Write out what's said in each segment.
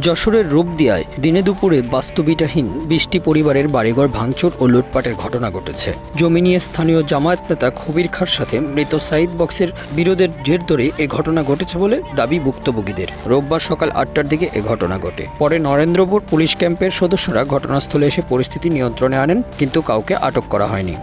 যশোরের রূপদিয়ায় দিনে দুপুরে বাস্তুবিটাহীন বৃষ্টি পরিবারের বাড়িঘর ভাঙচুর ও লুটপাটের ঘটনা ঘটেছে। জমি নিয়ে স্থানীয় জামায়াত নেতা খবির খার সাথে মৃত সাইদ বক্সের বিরোধের জের ধরে এ ঘটনা ঘটেছে বলে দাবি ভুক্তভোগীদের। রোববার সকাল আটটার দিকে এ ঘটনা ঘটে। পরে নরেন্দ্রপুর পুলিশ ক্যাম্পের সদস্যরা ঘটনাস্থলে এসে পরিস্থিতি নিয়ন্ত্রণে আনেন, কিন্তু কাউকে আটক করা হয়নি।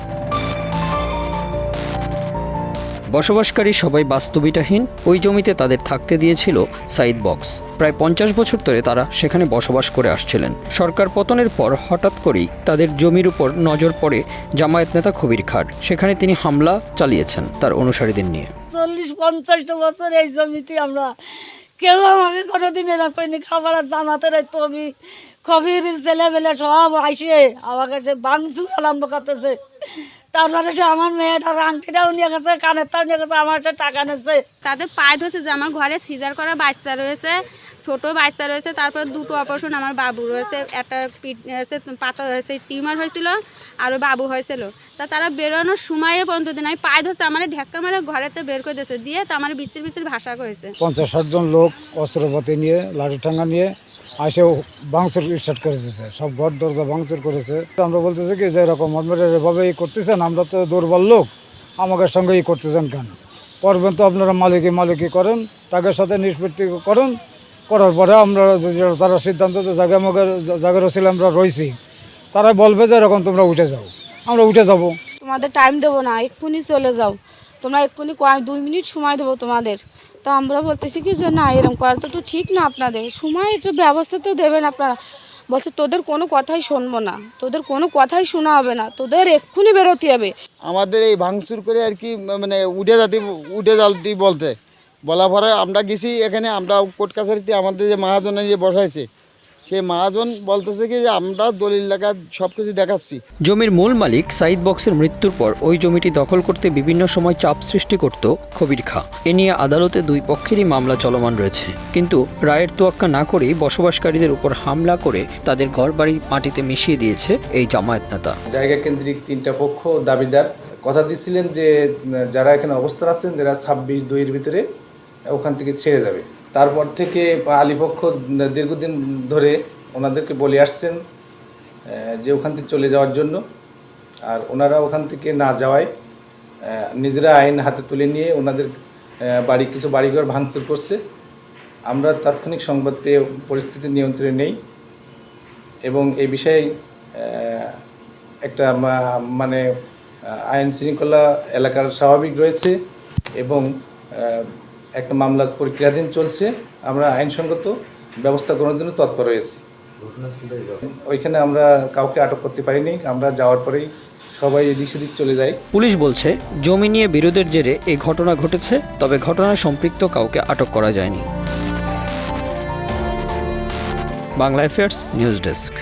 বসবাসকারী সবাই বাস্তুবিটাহীন, ওই জমিতে তাদের থাকতে দিয়েছিল সাইদ বক্স। প্রায় পঞ্চাশ বছর ধরে তারা সেখানে বসবাস করে আসছিলেন। সরকার পতনের পর হঠাৎ করেই তাদের জমির উপর নজর পড়ে জামায়াত নেতা খবির খার। সেখানে তিনি হামলা চালিয়েছেন তার অনুসারীদের নিয়ে। চল্লিশ পঞ্চাশটা বছর এই জমিতে আমরা কেউ আমাকে কোনোদিন এরকম করিনি খাবার এই তবি কবির ছেলেবেলে সব আইসে আমার কাছে বাংসু আরম্ভ করতেছে। তারপরে সে আমার মেয়েটার আংটিটাও নিয়ে গেছে কানেরটাও নিয়ে গেছে আমার সে টাকা নিচ্ছে তাদের পায়ে ধরছে যে আমার ঘরে সিজার করা বাচ্চা রয়েছে ছোট বাচ্চা রয়েছে তারপর দুটো অপারেশন আমার বাবু রয়েছে একটা পিট হয়েছে পাতা হয়েছে টিউমার হয়েছিল আরও বাবু হয়েছিল। তা তারা বেরোনোর সময়ে পর্যন্ত দিন আমি পায়ে ধরছে আমার ঢেক্কা মারে ঘরেতে বের করে দিয়েছে দিয়ে তা আমার বিচির বিচির ভাষা করেছে পঞ্চাশ ষাট জন লোক অস্ত্রপাতি নিয়ে লাঠি ঠাঙ্গা নিয়ে আসে ভাঙচুর স্টার্ট করে দিয়েছে সব ঘর দরজা ভাঙচুর করেছে। আমরা বলতেছি কি যে এরকম আপনারা এভাবে ই করতেছেন, আমরা তো দুর্বল লোক আমাদের সঙ্গে ই করতেছেন কেন? করবেন তো আপনারা মালিকি মালিকি করেন তাদের সাথে নিষ্পত্তি করেন, করার পরে আমরা তারা সিদ্ধান্ত যে জায়গা মগের জায়গার ছিল আমরা রয়েছি, তারা বলবে যে এরকম তোমরা উঠে যাও, আমরা উঠে যাব। তোমাদের টাইম দেবো না, এক্ষুনি চলে যাও। তোমরা এক্ষুনি দুই মিনিট সময় দেবো তোমাদের। তা আমরা বলতেছি কি যে না এরকম করা তো ঠিক না আপনাদের। সময় তো ব্যবস্থা তো দেবেন আপনারা। বলছে, তোদের কোনো কথাই শুনব না। তোদের কোনো কথাই শোনা হবে না। তোদের এক্ষুনি বেরোতে হবে। আমাদের এই ভাঙচুর করে আর কি মানে উঠে যাতে উঠে যাতে বলতে। বলা পরে আমরা গেছি এখানে আমরা কোর্ট কাছারিতে আমাদের যে মাহাজনে যে বসাইছে সেই মহাজন বলতেছে কি যে আমরা দলিল লেখা সব কিছু দেখাচ্ছি। জমির মূল মালিক সাইদ বক্সের মৃত্যুর পর ওই জমিটি দখল করতে বিভিন্ন সময় চাপ সৃষ্টি করত খবির খা। এ নিয়ে আদালতে দুই পক্ষেরই মামলা চলমান রয়েছে। কিন্তু রায়ের তোয়াক্কা না করেই বসবাসকারীদের উপর হামলা করে তাদের ঘরবাড়ি মাটিতে মিশিয়ে দিয়েছে এই জামায়াত নেতা। জায়গা কেন্দ্রিক তিনটা পক্ষ দাবিদার। কথা দিচ্ছিলেন যে যারা এখানে অবস্থান আছেন যারা ছাব্বিশ দুইয়ের ভিতরে ওখান থেকে ছেড়ে যাবে। তারপর থেকে আলিপক্ষ দীর্ঘদিন ধরে ওনাদেরকে বলে আসছেন যে ওখান থেকে চলে যাওয়ার জন্য। আর ওনারা ওখান থেকে না যাওয়ায় নিজেরা আইন হাতে তুলে নিয়ে ওনাদের বাড়ি, কিছু বাড়িঘর ভাঙচুর করছে। আমরা তাৎক্ষণিক সংবাদ পেয়ে পরিস্থিতি নিয়ন্ত্রণে নেই এবং এই বিষয়ে একটা মানে আইন শৃঙ্খলা এলাকার স্বাভাবিক রয়েছে এবং একটা মামলা প্রক্রিয়াধীন চলছে, আমরা আইনসঙ্গত ব্যবস্থা গ্রহণের জন্য তৎপর রয়েছি ওইখানে আমরা কাউকে আটক করতে পারিনি, আমরা যাওয়ার পরেই সবাই এদিক সেদিক চলে যায় পুলিশ বলছে, জমি নিয়ে বিরোধের জেরে এই ঘটনা ঘটেছে, তবে ঘটনায় সম্পৃক্ত কাউকে আটক করা যায়নি। Bangla affairs news desk.